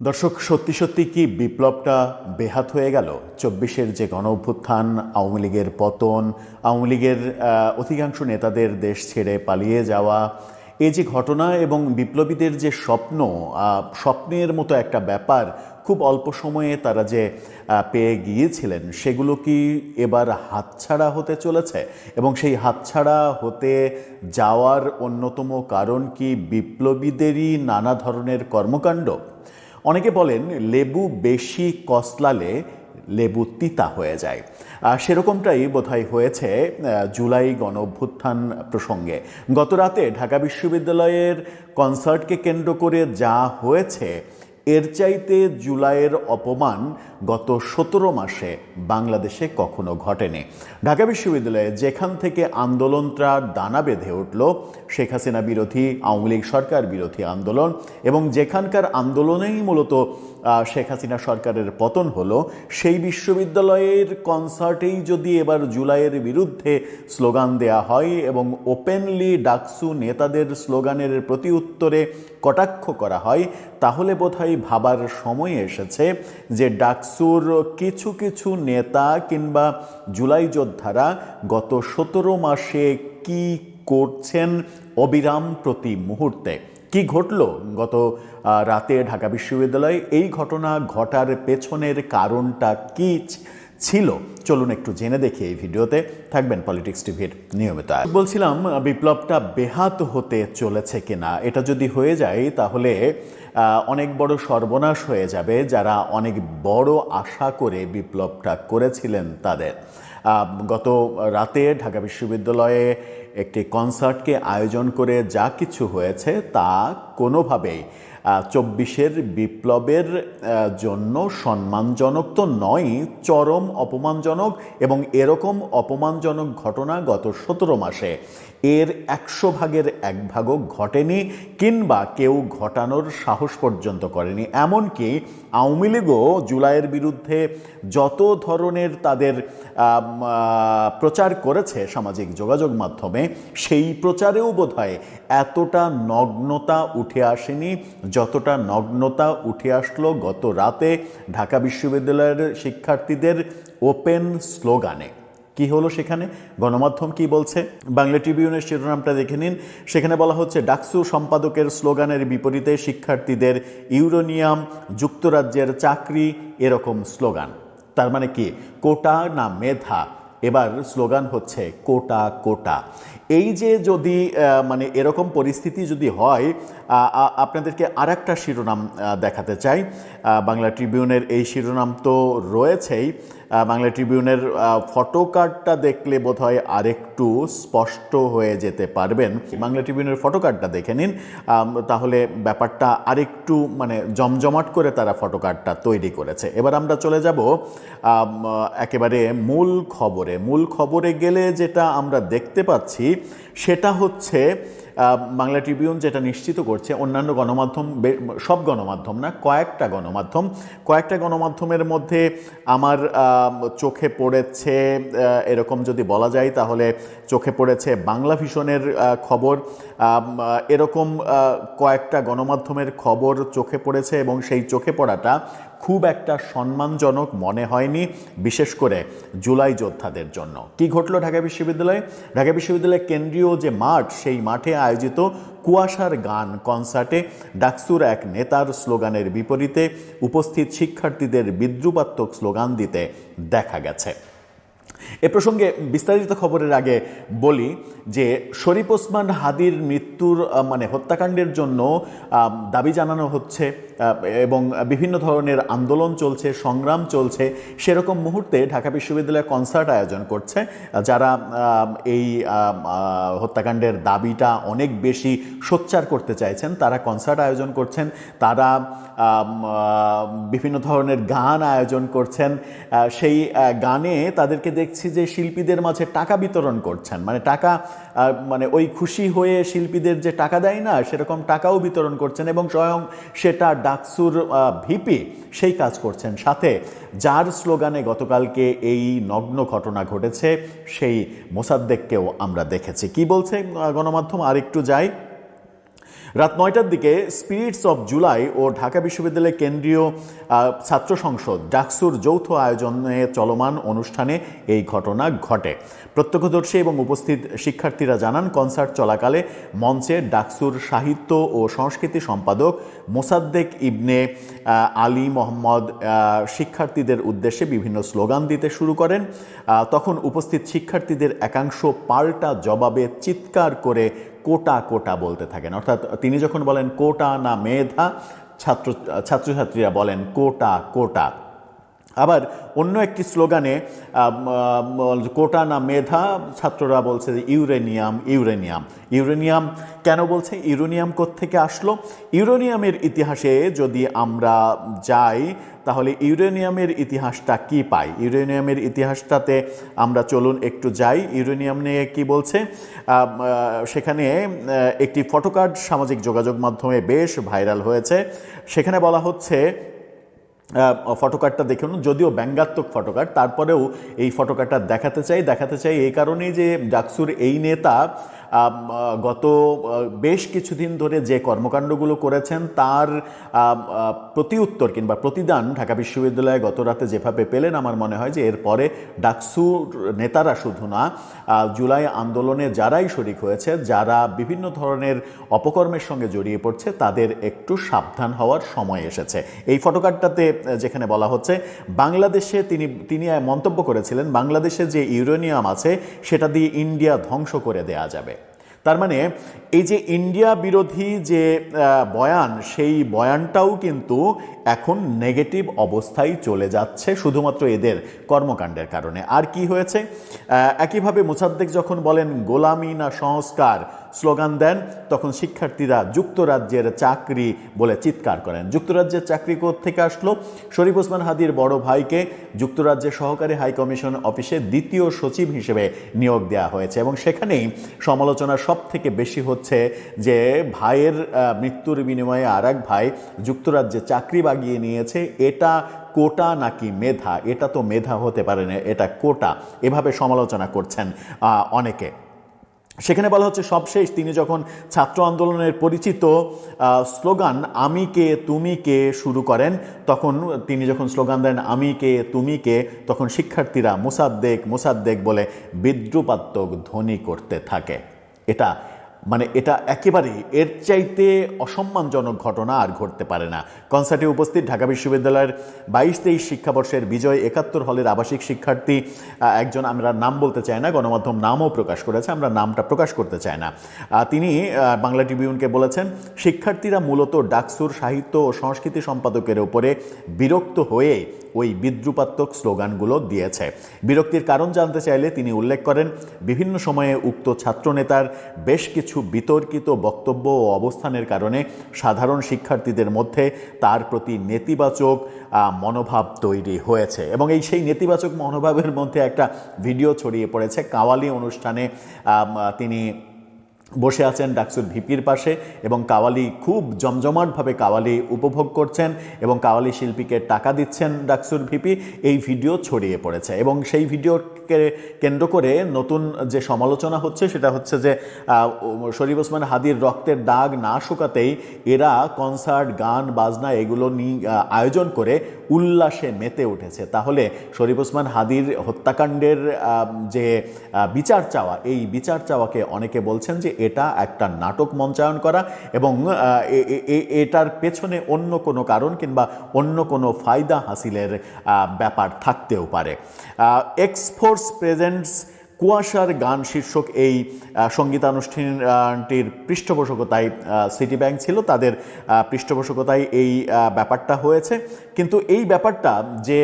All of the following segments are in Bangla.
দর্শক, সত্যি সত্যি কি বিপ্লবটা বেহাত হয়ে গেল? চব্বিশের যে গণ অভ্যুত্থান আওয়ামী লীগের পতন, আওয়ামী লীগের অধিকাংশ নেতাদের দেশ ছেড়ে পালিয়ে যাওয়া এই যে ঘটনা এবং বিপ্লবীদের যে স্বপ্ন স্বপ্নের মতো একটা ব্যাপার খুব অল্প সময়ে তারা যে পেয়ে গিয়েছিলেন, সেগুলো কি এবার হাতছাড়া হতে চলেছে? এবং সেই হাতছাড়া হতে যাওয়ার অন্যতম কারণ কি বিপ্লবীদেরই নানা ধরনের কর্মকাণ্ড? অনেকে বলেন লেবু বেশি কসলালে লেবু তিতা হয়ে যায়। সেরকমটাই বোধহয় হয়েছে জুলাই গণ অভ্যুত্থান প্রসঙ্গে। গত রাতে ঢাকা বিশ্ববিদ্যালয়ের কনসার্টকে কেন্দ্র করে যা হয়েছে এর চাইতে জুলাইয়ের অপমান গত সতেরো মাসে বাংলাদেশে কখনো ঘটেনি। ঢাকা বিশ্ববিদ্যালয়ে যেখান থেকে আন্দোলনটা দানা বেঁধে উঠল, শেখ হাসিনা বিরোধী, আওয়ামী লীগ সরকার বিরোধী আন্দোলন এবং যেখানকার আন্দোলনেই মূলত শেখ হাসিনা সরকারের পতন হলো, সেই বিশ্ববিদ্যালয়ের কনসার্টেই যদি এবার জুলাইয়ের বিরুদ্ধে স্লোগান দেয়া হয় এবং ওপেনলি ডাকসু নেতাদের স্লোগানের প্রতি উত্তরে কটাক্ষ করা হয়, তাহলে বোধহয় ভাবার সময় এসেছে যে ডাকসুর কিছু কিছু নেতা কিংবা জুলাই যোদ্ধারা গত সতেরো মাসে কি করছেন অবিরাম প্রতি মুহূর্তে। কি ঘটল? গত রাতে ঢাকা বিশ্ববিদ্যালয়ে এই ঘটনা ঘটার পেছনের কারণটা কি? ছিল। চলুন একটু জেনে দেখি এই ভিডিওতে। থাকবেন পলিটিক্স টিভির নিয়মিত বলছিলাম বিপ্লবটা বেহাত হতে চলেছে কিনা? এটা যদি হয়ে যায়, তাহলে অনেক বড় সর্বনাশ হয়ে যাবে যারা অনেক বড় আশা করে বিপ্লবটা করেছিলেন তাদের। গত রাতে ঢাকা বিশ্ববিদ্যালয়ে একটি কনসার্টকে আয়োজন করে যা কিছু হয়েছে তা কোনোভাবেই চব্বিশের বিপ্লবের জন্য সম্মানজনক তো নয়, চরম অপমানজনক এবং এরকম অপমানজনক ঘটনা গত সতেরো মাসে। এর একশো ভাগের এক ভাগও ঘটেনি কিংবা কেউ ঘটানোর সাহস পর্যন্ত করেনি। এমনকি আওয়ামী লীগও জুলাইয়ের বিরুদ্ধে যত ধরনের তাদের প্রচার করেছে সামাজিক যোগাযোগ মাধ্যমে, সেই প্রচারেও বোধহয় এতটা নগ্নতা উঠে আসেনি, যতটা নগ্নতা উঠে আসলো গত রাতে ঢাকা বিশ্ববিদ্যালয়ের শিক্ষার্থীদের ওপেন স্লোগানে। কি হলো সেখানে? গণমাধ্যম কি বলছে? বাংলা ট্রিবিউনের শিরোনামটা দেখে নিন। সেখানে বলা হচ্ছে, ডাকসু সম্পাদকের স্লোগানের বিপরীতে শিক্ষার্থীদের ইউরোনিয়াম, যুক্তরাজ্যের চাকরি, এরকম স্লোগান। তার মানে কি? কোটা না মেধা? এবার স্লোগান হচ্ছে, কোটা কোটা। এই যে যদি মানে এরকম পরিস্থিতি যদি হয় আপনাদেরকে আর একটা শিরোনাম দেখাতে চাই। বাংলা ট্রিবিউনের এই শিরোনাম তো রয়েছেই। বাংলা ট্রিবিউনের ফটো কার্ডটা দেখলে বোধহয় আরেকটু স্পষ্ট হয়ে যেতে পারবেন। বাংলা ট্রিবিউনের ফটো কার্ডটা দেখে নিন। তাহলে ব্যাপারটা আরেকটু মানে জমজমাট করে তারা ফটো কার্ডটা তৈরি করেছে। এবার আমরা চলে যাব একেবারে মূল খবরে। মূল খবরে গেলে যেটা আমরা দেখতে পাচ্ছি সেটা হচ্ছে বাংলা ট্রিবিউন যেটা নিশ্চিত করছে, অন্যান্য গণমাধ্যম সব গণমাধ্যম না, কয়েকটা গণমাধ্যম, কয়েকটা গণমাধ্যমের মধ্যে আমার চোখে পড়েছে এরকম যদি বলা যায় তাহলে চোখে পড়েছে বাংলা ভিশনের খবর। এরকম কয়েকটা গণমাধ্যমের খবর চোখে পড়েছে এবং সেই চোখে পড়াটা খুব একটা সম্মানজনক মনে হয়নি, বিশেষ করে জুলাই যোদ্ধাদের জন্য। কি ঘটলো ঢাকা বিশ্ববিদ্যালয়ে? ঢাকা বিশ্ববিদ্যালয়ের কেন্দ্রীয় যে মাঠ, সেই মাঠে আয়োজিত কুয়াশার গান কনসার্টে ডাকসুর এক নেতার স্লোগানের বিপরীতে উপস্থিত শিক্ষার্থীদের বিদ্রুপাত্মক স্লোগান দিতে দেখা গেছে। এ প্রসঙ্গে বিস্তারিত খবরের আগে বলি যে শরীফ ওসমান হাদির মৃত্যুর মানে হত্যাকাণ্ডের জন্য দাবি জানানো হচ্ছে এবং বিভিন্ন ধরনের আন্দোলন চলছে, সংগ্রাম চলছে। সেরকম মুহূর্তে ঢাকা বিশ্ববিদ্যালয় কনসার্ট আয়োজন করছে, যারা এই হত্যাকাণ্ডের দাবিটা অনেক বেশি সোচ্চার করতে চাইছেন। তারা কনসার্ট আয়োজন করছেন, তারা বিভিন্ন ধরনের গান আয়োজন করছেন সেই গানে তাদেরকে দেখছি যে শিল্পীদের মাঝে টাকা বিতরণ করছেন। মানে টাকা মানে ওই খুশি হয়ে শিল্পীদের যে টাকা দেয় না, সেরকম টাকাও বিতরণ করছেন এবং স্বয়ং সেটা ডাকসুর ভিপি সেই কাজ করছেন। সাথে যার স্লোগানে গতকালকে এই নগ্ন ঘটনা ঘটেছে, সেই মোসাদ্দেককেও আমরা দেখেছি। কি বলছে গণমাধ্যম? আরেকটু যাই। রাত নয়টার দিকে স্পিরিটস অফ জুলাই ও ঢাকা বিশ্ববিদ্যালয়ের কেন্দ্রীয় ছাত্র সংসদ ডাকসুর যৌথ আয়োজনে চলমান অনুষ্ঠানে এই ঘটনা ঘটে। প্রত্যক্ষদর্শী এবং উপস্থিত শিক্ষার্থীরা জানান, কনসার্ট চলাকালে মঞ্চে ডাকসুর সাহিত্য ও সংস্কৃতি সম্পাদক মোসাদ্দেক ইবনে আলী মোহাম্মদ শিক্ষার্থীদের উদ্দেশ্যে বিভিন্ন স্লোগান দিতে শুরু করেন। তখন উপস্থিত শিক্ষার্থীদের একাংশ পাল্টা জবাবে চিৎকার করে কোটা কোটা বলতে থাকেন। অর্থাৎ তিনি যখন বলেন কোটা না মেধা, ছাত্র, ছাত্রছাত্রীরা বলেন কোটা কোটা। আবার অন্য একটি স্লোগানে কোটা না মেধা, ছাত্ররা বলছে যে ইউরেনিয়াম ইউরেনিয়াম। ইউরেনিয়াম কেন বলছে? ইউরেনিয়াম থেকে আসলো? ইউরেনিয়ামের ইতিহাসে যদি আমরা যাই, তাহলে ইউরেনিয়ামের ইতিহাসটা কি পাই ইউরেনিয়ামের ইতিহাসটাতে আমরা চলুন একটু যাই। ইউরেনিয়াম নিয়ে কি বলছে? সেখানে একটি ফটোকার্ড সামাজিক যোগাযোগ মাধ্যমে বেশ ভাইরাল হয়েছে। সেখানে বলা হচ্ছে ফটোকার্ডটা দেখে নিন, যদিও ব্যঙ্গাত্মক ফটোকার্ড, তারপরেও এই ফটোকার্ডটা দেখাতে চাই দেখাতে চাই এই কারণেই যে ডাকসুর এই নেতা গত বেশ কিছুদিন ধরে যে কর্মকাণ্ডগুলো করেছেন তার আম, আহ, প্রতি উত্তর কিংবা প্রতিদান ঢাকা বিশ্ববিদ্যালয়ে গত রাতে যেভাবে পেলেন আমার মনে হয় যে এরপরে ডাকসুর নেতারা শুধু না জুলাই আন্দোলনে যারাই শরিক হয়েছে যারা বিভিন্ন ধরনের অপকর্মের সঙ্গে জড়িয়ে পড়ছে তাদের একটু সাবধান হওয়ার সময় এসেছে। এই ফটোকার্ডটাতে যেখানে বলা হচ্ছে বাংলাদেশে তিনি তিনি মন্তব্য করেছিলেন বাংলাদেশে যে ইউরেনিয়াম আছে সেটা দিয়ে ইন্ডিয়া ধ্বংস করে দেয়া যাবে। তার মানে এই যে ইন্ডিয়া বিরোধী যে বয়ান, সেই বয়ানটাও কিন্তু এখন নেগেটিভ অবস্থায় চলে যাচ্ছে শুধুমাত্র এদের কর্মকাণ্ডের কারণে। আর কি হয়েছে? একইভাবে মুসাদ্দেক যখন বলেন, গোলামি না সংস্কার স্লোগান দেন, তখন শিক্ষার্থীরা যুক্তরাজ্যের চাকরি বলে চিৎকার করেন। যুক্তরাজ্যের চাকরি থেকে আসলো? শরীফ ওসমান হাদির বড় ভাইকে যুক্তরাজ্যের সহকারী হাইকমিশন অফিসে দ্বিতীয় সচিব হিসেবে নিয়োগ দেওয়া হয়েছে এবং সেখানেই সমালোচনা সব থেকে বেশি হচ্ছে যে ভাইয়ের মৃত্যুর বিনিময়ে আর এক ভাই যুক্তরাজ্যে চাকরি বাগিয়ে নিয়েছে। এটা কোটা নাকি মেধা? এটা তো মেধা হতে পারে না, এটা কোটা। এভাবে সমালোচনা করছেন অনেকে। সেখানে বলা হচ্ছে, সবশেষ তিনি যখন ছাত্র আন্দোলনের পরিচিত স্লোগান, আমি কে, তুমি কে, শুরু করেন, তখন তিনি যখন স্লোগান দেন, আমি কে, তুমি কে, তখন শিক্ষার্থীরা মোসাদ্দেক মোসাদ্দেক বলে বিদ্রুপাত্মক ধ্বনি করতে থাকে। এটা মানে এটা একেবারেই এর চাইতে অসম্মানজনক ঘটনা আর ঘটতে পারে না। কনসার্টে উপস্থিত ঢাকা বিশ্ববিদ্যালয়ের বাইশ তেইশ শিক্ষাবর্ষের বিজয় একাত্তর হলের আবাসিক শিক্ষার্থী একজন আমরা নাম বলতে চাই না, গণমাধ্যম নামও প্রকাশ করেছে, আমরা নামটা প্রকাশ করতে চাই না। তিনি বাংলা ট্রিবিউনকে বলেছেন, শিক্ষার্থীরা মূলত ডাকসুর সাহিত্য ও সংস্কৃতি সম্পাদকের উপরে বিরক্ত হয়ে ওই বিদ্রুপাত্মক স্লোগানগুলো দিয়েছে। বিরক্তির কারণ জানতে চাইলে তিনি উল্লেখ করেন, বিভিন্ন সময়ে উক্ত ছাত্রনেতার বেশ কিছু বিতর্কিত বক্তব্য ও অবস্থানের কারণে সাধারণ শিক্ষার্থীদের মধ্যে তার প্রতি নেতিবাচক মনোভাব তৈরি হয়েছে এবং এই সেই নেতিবাচক মনোভাবের মধ্যে একটা ভিডিও ছড়িয়ে পড়েছে। কাওয়ালি অনুষ্ঠানে তিনি বসে আছেন ডাকসুর ভিপির পাশে এবং কাওয়ালি খুব জমজমাটভাবে কাওয়ালি উপভোগ করছেন এবং কাওয়ালি শিল্পীকে টাকা দিচ্ছেন ডাকসুর ভিপি। এই ভিডিও ছড়িয়ে পড়েছে এবং সেই ভিডিওকে কেন্দ্র করে নতুন যে সমালোচনা হচ্ছে সেটা হচ্ছে যে শরীফ ওসমান হাদির রক্তের দাগ না শুকাতেই এরা কনসার্ট, গান, বাজনা এগুলো নিয়ে আয়োজন করে উল্লাসে মেতে উঠেছে। তাহলে শরীফ ওসমান হাদির হত্যাকাণ্ডের যে বিচার চাওয়া, এই বিচার চাওয়াকে অনেকে বলছেন যে এটা একটা নাটক মঞ্চায়ন করা এবং এটার পেছনে অন্য কোনো কারণ কিংবা অন্য কোনো ফায়দা হাসিলের ব্যাপার থাকতেও পারে। এক্সফোর্স প্রেজেন্টস কুয়াশার গান শীর্ষক এই সঙ্গীতানুষ্ঠানটির পৃষ্ঠপোষকতায় সিটি ব্যাংক ছিল। তাদের পৃষ্ঠপোষকতায় এই ব্যাপারটা হয়েছে। কিন্তু এই ব্যাপারটা যে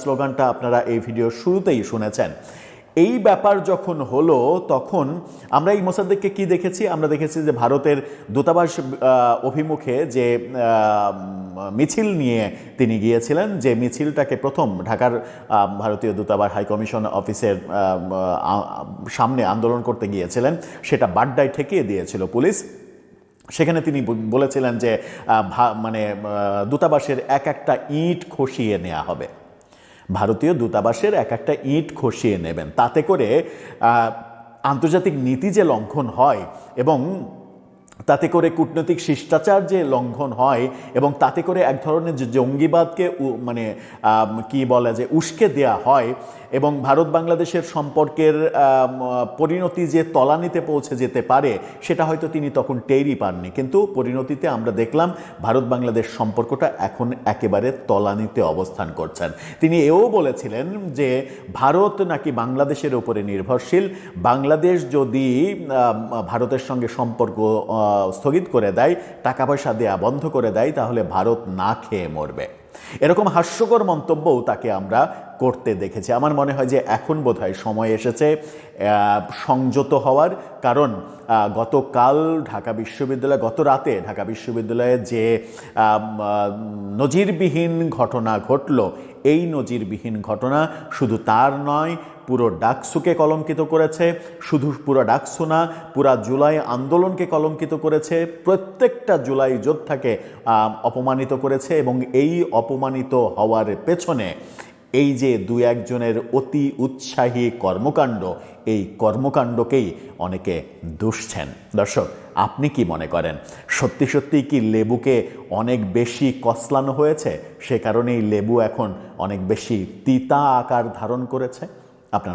স্লোগানটা আপনারা এই ভিডিও শুরুতেই শুনেছেন এই ব্যাপার যখন হলো, তখন আমরা এই মোসাদ্দেককে কি দেখেছি? আমরা দেখেছি যে ভারতের দূতাবাস অভিমুখে যে মিছিল নিয়ে তিনি গিয়েছিলেন, যে মিছিলটাকে প্রথম ঢাকার ভারতীয় দূতাবাস হাইকমিশন অফিসের সামনে আন্দোলন করতে গিয়েছিলেন, সেটা বাড্ডায় ঠেকিয়ে দিয়েছিল পুলিশ। সেখানে তিনি বলেছিলেন যে মানে দূতাবাসের এক একটা ইট খসিয়ে নেওয়া হবে। ভারতীয় দূতাবাসের এক একটা ইট খসিয়ে নেবেন। তাতে করে আন্তর্জাতিক নীতি যে লঙ্ঘন হয় এবং তাতে করে কূটনৈতিক শিষ্টাচার যে লঙ্ঘন হয় এবং তাতে করে এক ধরনের যে জঙ্গিবাদকে মানে কি বলে যে উস্কে দেয়া হয় এবং ভারত বাংলাদেশের সম্পর্কের পরিণতি যে তলানিতে পৌঁছে যেতে পারে, সেটা হয়তো তিনি তখন টেরই পাননি। কিন্তু পরিণতিতে আমরা দেখলাম ভারত বাংলাদেশ সম্পর্কটা এখন একেবারে তলানিতে অবস্থান করছেন। তিনি এও বলেছিলেন যে ভারত নাকি বাংলাদেশের উপরে নির্ভরশীল। বাংলাদেশ যদি ভারতের সঙ্গে সম্পর্ক স্থগিত করে দেয় টাকা পয়সা দেয়া বন্ধ করে দেয়, তাহলে ভারত না খেয়ে মরবে। এরকম হাস্যকর মন্তব্যও তাকে আমরা করতে দেখেছি। আমার মনে হয় যে এখন বোধহয় সময় এসেছে সংযত হওয়ার। কারণ গতকাল ঢাকা বিশ্ববিদ্যালয়, গত রাতে ঢাকা বিশ্ববিদ্যালয়ে যে নজিরবিহীন ঘটনা ঘটল এই নজিরবিহীন ঘটনা শুধু তার নয়, পুরো ডাকসুকে কলঙ্কিত করেছে। শুধু পুরো ডাকসু না, পুরা জুলাই আন্দোলনকে কলঙ্কিত করেছে। প্রত্যেকটা জুলাই যোদ্ধাকে অপমানিত করেছে এবং এই অপমানিত হওয়ার পেছনে এই যে দু একজনের অতি উৎসাহী কর্মকাণ্ড, এই কর্মকাণ্ডকেই অনেকে দুষছেন। দর্শক, আপনি কি মনে করেন? সত্যি সত্যি কি লেবুকে অনেক বেশি কসলানো হয়েছে? সে কারণেই লেবু এখন অনেক বেশি তিতা আকার ধারণ করেছে? আপনার